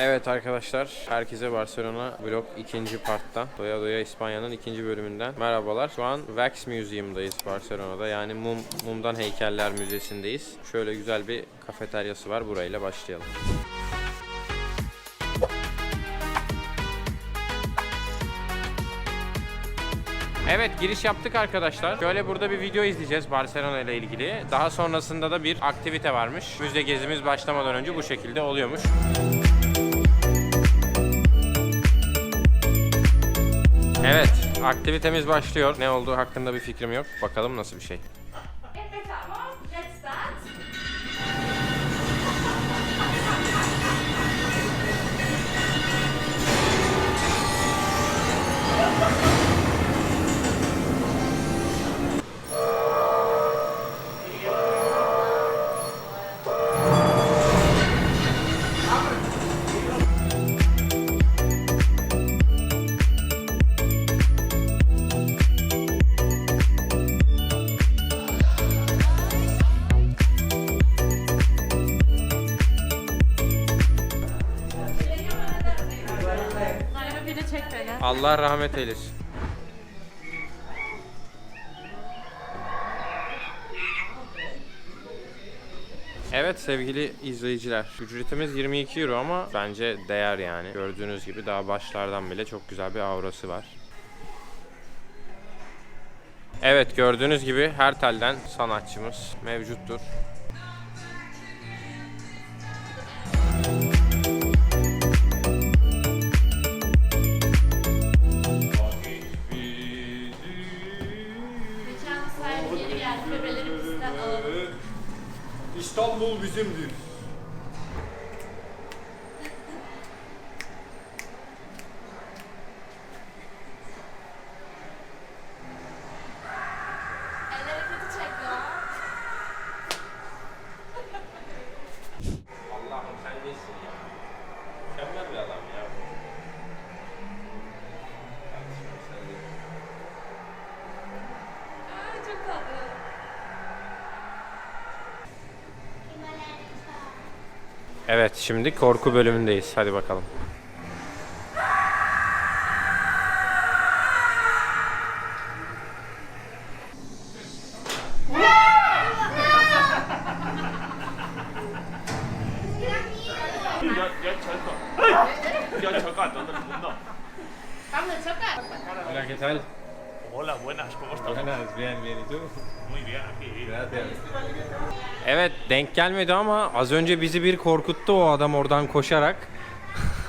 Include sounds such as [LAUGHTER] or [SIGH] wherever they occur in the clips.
Evet arkadaşlar, herkese Barcelona vlog ikinci partta. Doya Doya İspanya'nın ikinci bölümünden merhabalar. Şu an Wax Museum'dayız Barcelona'da. Yani mum mumdan heykeller müzesindeyiz. Şöyle güzel bir kafeteryası var. Burayla başlayalım. Evet giriş yaptık arkadaşlar. Şöyle burada bir video izleyeceğiz Barcelona ile ilgili. Daha sonrasında da bir aktivite varmış. Müze gezimiz başlamadan önce bu şekilde oluyormuş. Evet, aktivitemiz başlıyor. Ne olduğu hakkında bir fikrim yok. Bakalım nasıl bir şey. Allah rahmet eylesin. Evet sevgili izleyiciler, ücretimiz 22 euro ama bence değer yani. Gördüğünüz gibi daha başlardan bile çok güzel bir aurası var. Evet gördüğünüz gibi her telden sanatçımız mevcuttur. Geldi. Bebeleri bizden alalım. İstanbul bizimdir. El hareketi çek ya. Allah'ım sen nesin ya? Mükemmel bir adam ya. Aa, çok tatlı. Evet şimdi korku bölümündeyiz. Hadi bakalım. Hola, ¿qué tal? Hola, buenas. ¿Cómo estás? Buenas, bien, bien. ¿Y tú? Muy bien, aquí. Gracias. Evet denk gelmedi ama az önce bizi bir korkuttu o adam oradan koşarak.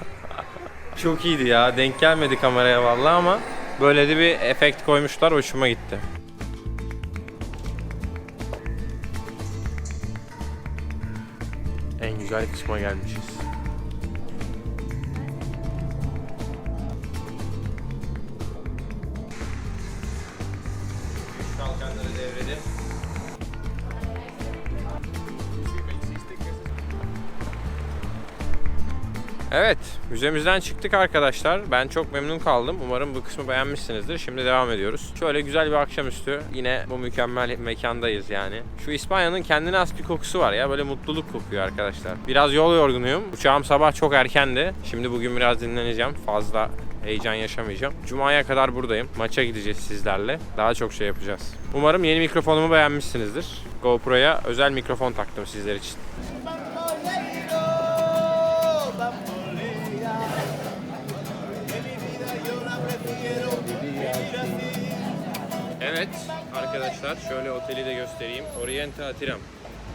[LAUGHS] Çok iyiydi ya denk gelmedi kameraya vallahi ama böyle de bir efekt koymuşlar hoşuma gitti. En güzel kısma gelmişiz. Müzemizden çıktık arkadaşlar. Ben çok memnun kaldım. Umarım bu kısmı beğenmişsinizdir. Şimdi devam ediyoruz. Şöyle güzel bir akşamüstü. Yine bu mükemmel mekandayız yani. Şu İspanya'nın kendine has bir kokusu var ya. Böyle mutluluk kokuyor arkadaşlar. Biraz yol yorgunuyum. Uçağım sabah çok erkendi. Şimdi bugün biraz dinleneceğim. Fazla heyecan yaşamayacağım. Cuma'ya kadar buradayım. Maça gideceğiz sizlerle. Daha çok şey yapacağız. Umarım yeni mikrofonumu beğenmişsinizdir. GoPro'ya özel mikrofon taktım sizler için. Evet arkadaşlar şöyle oteli de göstereyim. Oriente Atiram.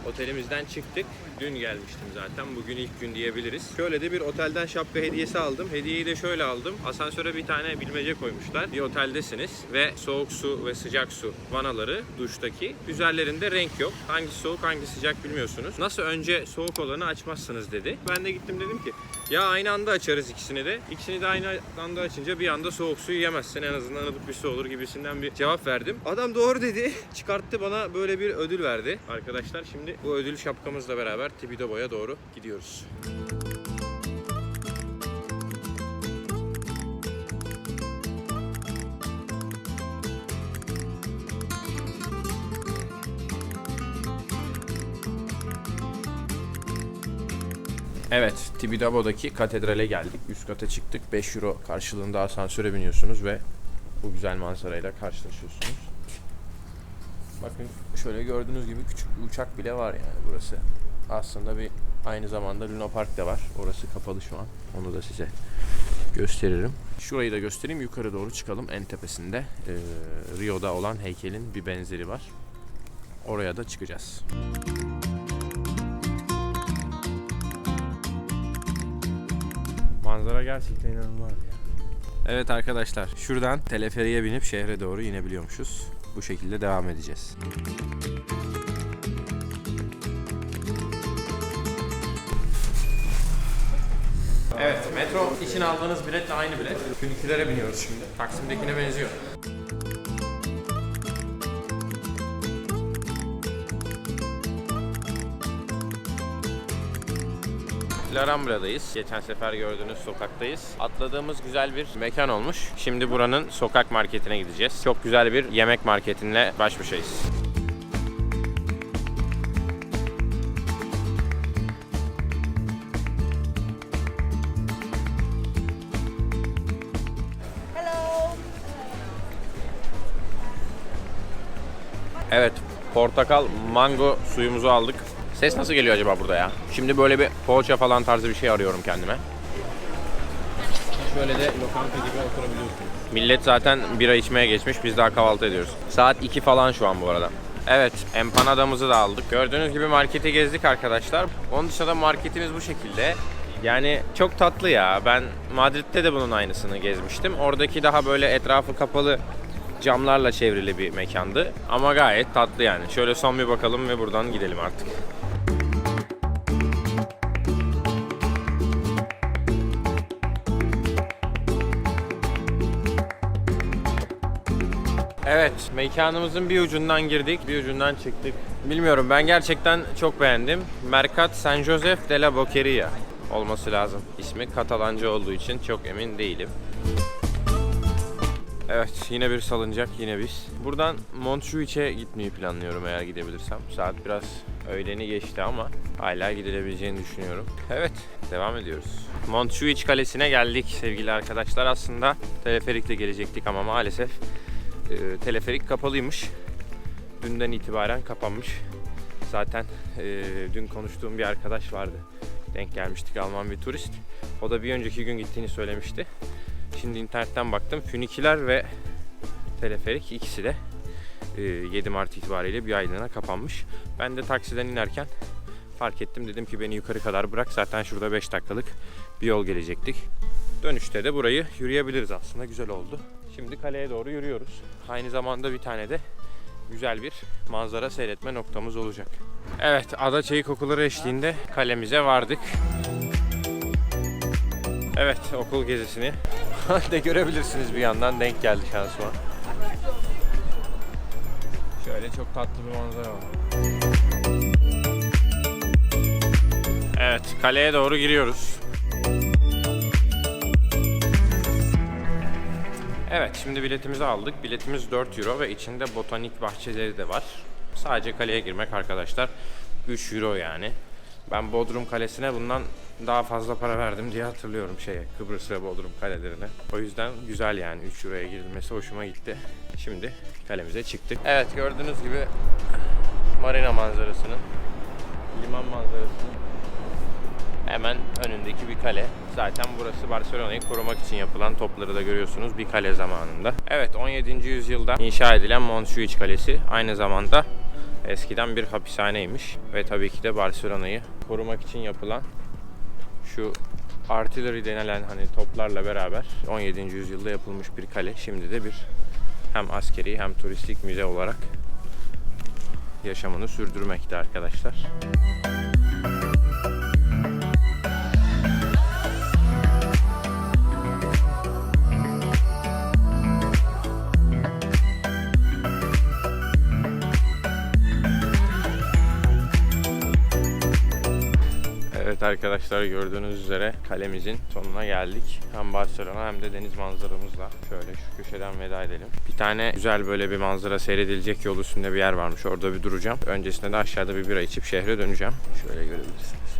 Otelimizden çıktık. Dün gelmiştim zaten. Bugün ilk gün diyebiliriz. Şöyle de bir otelden şapka hediyesi aldım. Hediyeyi de şöyle aldım. Asansöre bir tane bilmece koymuşlar. Bir oteldesiniz ve soğuk su ve sıcak su vanaları duştaki. Üzerlerinde renk yok. Hangisi soğuk hangisi sıcak bilmiyorsunuz. Nasıl önce soğuk olanı açmazsınız dedi. Ben de gittim dedim ki ya aynı anda açarız ikisini de. İkisini de aynı anda açınca bir anda soğuk suyu yemezsin. En azından ılık bir su olur gibisinden bir cevap verdim. Adam doğru dedi. [LAUGHS] Çıkarttı bana böyle bir ödül verdi. Arkadaşlar şimdi bu ödül şapkamızla beraber Tibidobo'ya doğru gidiyoruz. Evet, Tibidabo''daki katedrale geldik. Üst kata çıktık. 5 euro karşılığında asansöre biniyorsunuz ve bu güzel manzarayla karşılaşıyorsunuz. Bakın şöyle gördüğünüz gibi küçük bir uçak bile var yani burası. Aslında bir aynı zamanda Luna Park da var. Orası kapalı şu an. Onu da size gösteririm. Şurayı da göstereyim. Yukarı doğru çıkalım. En tepesinde eee, Rio'da olan heykelin bir benzeri var. Oraya da çıkacağız. Manzara gerçekten inanılmaz ya. Evet arkadaşlar şuradan teleferiye binip şehre doğru inebiliyormuşuz. Bu şekilde devam edeceğiz. Evet metro için aldığınız biletle aynı bilet. Fünikülere biniyoruz şimdi. Taksim'dekine benziyor. Larambra'dayız. Geçen sefer gördüğünüz sokaktayız. Atladığımız güzel bir mekan olmuş. Şimdi buranın sokak marketine gideceğiz. Çok güzel bir yemek marketinle baş başayız. Evet, portakal, mango suyumuzu aldık. Ses nasıl geliyor acaba burada ya? Şimdi böyle bir poğaça falan tarzı bir şey arıyorum kendime. Şöyle de lokanta gibi oturabiliyorsunuz. Millet zaten bira içmeye geçmiş, biz daha kahvaltı ediyoruz. Saat 2 falan şu an bu arada. Evet, empanadamızı da aldık. Gördüğünüz gibi marketi gezdik arkadaşlar. Onun dışında marketimiz bu şekilde. Yani çok tatlı ya. Ben Madrid'de de bunun aynısını gezmiştim. Oradaki daha böyle etrafı kapalı camlarla çevrili bir mekandı. Ama gayet tatlı yani. Şöyle son bir bakalım ve buradan gidelim artık. Evet, mekanımızın bir ucundan girdik, bir ucundan çıktık. Bilmiyorum, ben gerçekten çok beğendim. Mercat San Josef de la Boqueria olması lazım. İsmi Katalanca olduğu için çok emin değilim. Evet, yine bir salıncak, yine biz. Buradan Montjuic'e gitmeyi planlıyorum eğer gidebilirsem. Saat biraz öğleni geçti ama hala gidilebileceğini düşünüyorum. Evet, devam ediyoruz. Montjuic Kalesi'ne geldik sevgili arkadaşlar. Aslında teleferikle gelecektik ama maalesef e, teleferik kapalıymış. Dünden itibaren kapanmış. Zaten e, dün konuştuğum bir arkadaş vardı. Denk gelmiştik Alman bir turist. O da bir önceki gün gittiğini söylemişti. Şimdi internetten baktım. Fünikiler ve teleferik ikisi de e, 7 Mart itibariyle bir aylığına kapanmış. Ben de taksiden inerken fark ettim. Dedim ki beni yukarı kadar bırak. Zaten şurada 5 dakikalık bir yol gelecektik. Dönüşte de burayı yürüyebiliriz aslında. Güzel oldu. Şimdi kaleye doğru yürüyoruz. Aynı zamanda bir tane de güzel bir manzara seyretme noktamız olacak. Evet, ada çayı kokuları eşliğinde kalemize vardık. Evet, okul gezisini [LAUGHS] de görebilirsiniz bir yandan. Denk geldi şansıma. Şöyle çok tatlı bir manzara var. Evet, kaleye doğru giriyoruz. Evet, şimdi biletimizi aldık. Biletimiz 4 euro ve içinde botanik bahçeleri de var. Sadece kaleye girmek arkadaşlar 3 euro yani. Ben Bodrum Kalesi'ne bundan daha fazla para verdim diye hatırlıyorum şeye Kıbrıs ve Bodrum kalelerine. O yüzden güzel yani 3 euroya girilmesi hoşuma gitti. Şimdi kalemize çıktık. Evet gördüğünüz gibi marina manzarasının, liman manzarasının hemen önündeki bir kale. Zaten burası Barcelona'yı korumak için yapılan topları da görüyorsunuz bir kale zamanında. Evet 17. yüzyılda inşa edilen Montjuic Kalesi aynı zamanda eskiden bir hapishaneymiş ve tabii ki de Barcelona'yı korumak için yapılan şu artillery denilen hani toplarla beraber 17. yüzyılda yapılmış bir kale. Şimdi de bir hem askeri hem turistik müze olarak yaşamını sürdürmekte arkadaşlar. Evet arkadaşlar gördüğünüz üzere kalemizin sonuna geldik. Hem Barcelona hem de deniz manzaramızla. Şöyle şu köşeden veda edelim. Bir tane güzel böyle bir manzara seyredilecek yol üstünde bir yer varmış. Orada bir duracağım. Öncesinde de aşağıda bir bira içip şehre döneceğim. Şöyle görebilirsiniz.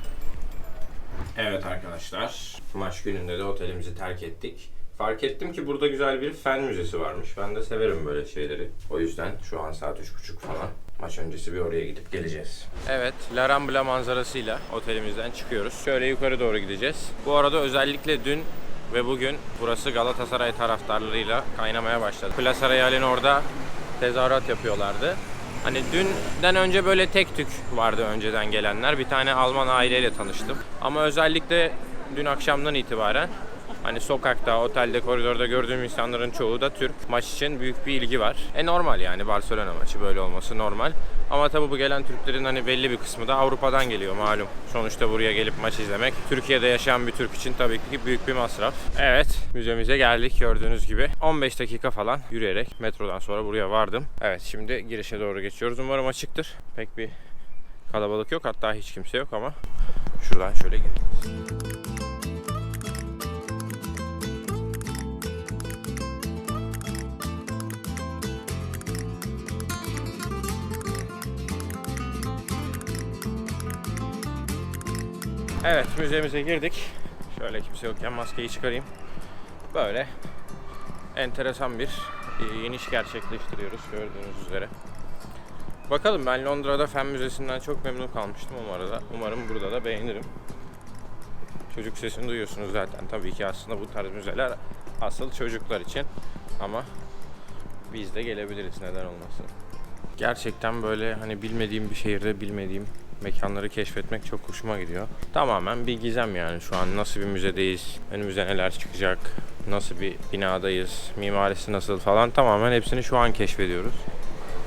Evet arkadaşlar, maç gününde de otelimizi terk ettik. Fark ettim ki burada güzel bir fen müzesi varmış. Ben de severim böyle şeyleri. O yüzden şu an saat 3.30 falan. Maç öncesi bir oraya gidip geleceğiz. Evet, La Rambla manzarasıyla otelimizden çıkıyoruz. Şöyle yukarı doğru gideceğiz. Bu arada özellikle dün ve bugün burası Galatasaray taraftarlarıyla kaynamaya başladı. Plaza Real'in orada tezahürat yapıyorlardı. Hani dünden önce böyle tek tük vardı önceden gelenler. Bir tane Alman aileyle tanıştım. Ama özellikle dün akşamdan itibaren hani sokakta, otelde, koridorda gördüğüm insanların çoğu da Türk. Maç için büyük bir ilgi var. E normal yani Barcelona maçı böyle olması normal. Ama tabii bu gelen Türklerin hani belli bir kısmı da Avrupa'dan geliyor malum. Sonuçta buraya gelip maç izlemek Türkiye'de yaşayan bir Türk için tabii ki büyük bir masraf. Evet müzemize geldik gördüğünüz gibi. 15 dakika falan yürüyerek metrodan sonra buraya vardım. Evet şimdi girişe doğru geçiyoruz. Umarım açıktır. Pek bir kalabalık yok hatta hiç kimse yok ama şuradan şöyle girelim. Evet müzemize girdik. Şöyle kimse yokken maskeyi çıkarayım. Böyle enteresan bir e, iniş gerçekleştiriyoruz gördüğünüz üzere. Bakalım ben Londra'da Fen Müzesi'nden çok memnun kalmıştım umarım, da, umarım burada da beğenirim. Çocuk sesini duyuyorsunuz zaten. Tabii ki aslında bu tarz müzeler asıl çocuklar için ama biz de gelebiliriz neden olmasın. Gerçekten böyle hani bilmediğim bir şehirde bilmediğim mekanları keşfetmek çok hoşuma gidiyor. Tamamen bir gizem yani şu an nasıl bir müzedeyiz, önümüze neler çıkacak, nasıl bir binadayız, mimarisi nasıl falan tamamen hepsini şu an keşfediyoruz.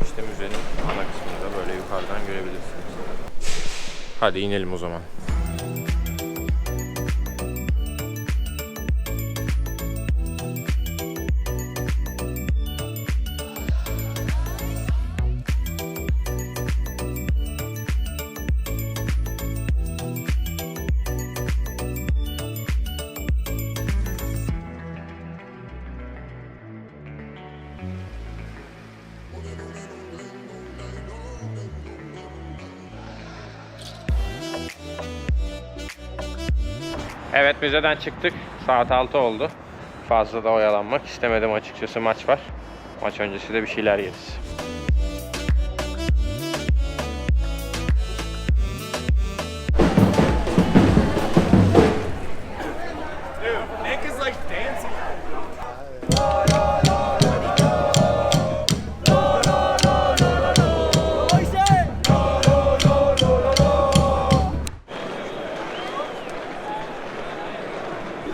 İşte müzenin ana kısmını da böyle yukarıdan görebilirsiniz. Hadi inelim o zaman. Evet müzeden çıktık. Saat 6 oldu. Fazla da oyalanmak istemedim açıkçası maç var. Maç öncesi de bir şeyler yeriz.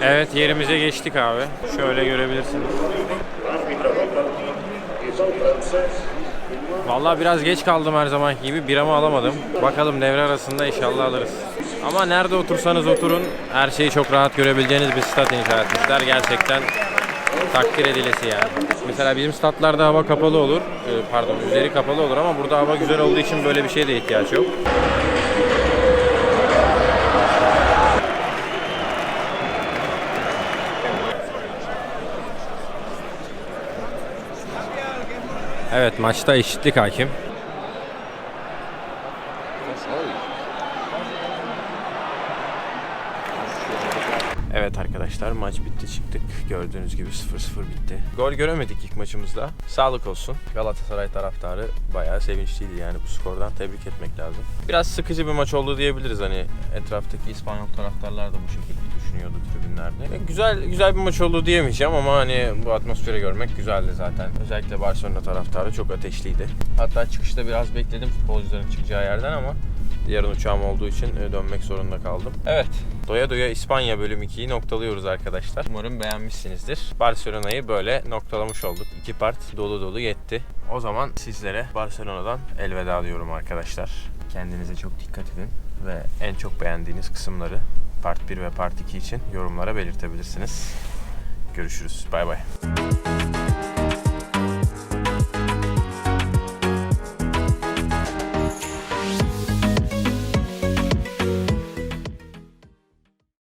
Evet yerimize geçtik abi. Şöyle görebilirsiniz. Vallahi biraz geç kaldım her zaman gibi. Biramı alamadım. Bakalım devre arasında inşallah alırız. Ama nerede otursanız oturun her şeyi çok rahat görebileceğiniz bir stat inşa etmişler. Gerçekten takdir edilesi yani. Mesela bizim statlarda hava kapalı olur. Ee, Pardon üzeri kapalı olur ama burada hava güzel olduğu için böyle bir şeye de ihtiyaç yok. Evet maçta eşitlik hakim. Evet arkadaşlar maç bitti çıktık. Gördüğünüz gibi 0-0 bitti. Gol göremedik ilk maçımızda. Sağlık olsun. Galatasaray taraftarı bayağı sevinçliydi yani bu skordan tebrik etmek lazım. Biraz sıkıcı bir maç oldu diyebiliriz hani etraftaki İspanyol taraftarlar da bu şekilde düşünüyordu tribünlerde. E, Güzel güzel bir maç oldu diyemeyeceğim ama hani bu atmosferi görmek güzeldi zaten. Özellikle Barcelona taraftarı çok ateşliydi. Hatta çıkışta biraz bekledim futbolcuların çıkacağı yerden ama yarın uçağım olduğu için e, dönmek zorunda kaldım. Evet, doya doya İspanya bölüm 2'yi noktalıyoruz arkadaşlar. Umarım beğenmişsinizdir. Barcelona'yı böyle noktalamış olduk. İki part dolu dolu yetti. O zaman sizlere Barcelona'dan elveda diyorum arkadaşlar. Kendinize çok dikkat edin ve en çok beğendiğiniz kısımları Part 1 ve Part 2 için yorumlara belirtebilirsiniz. Görüşürüz. Bay bay.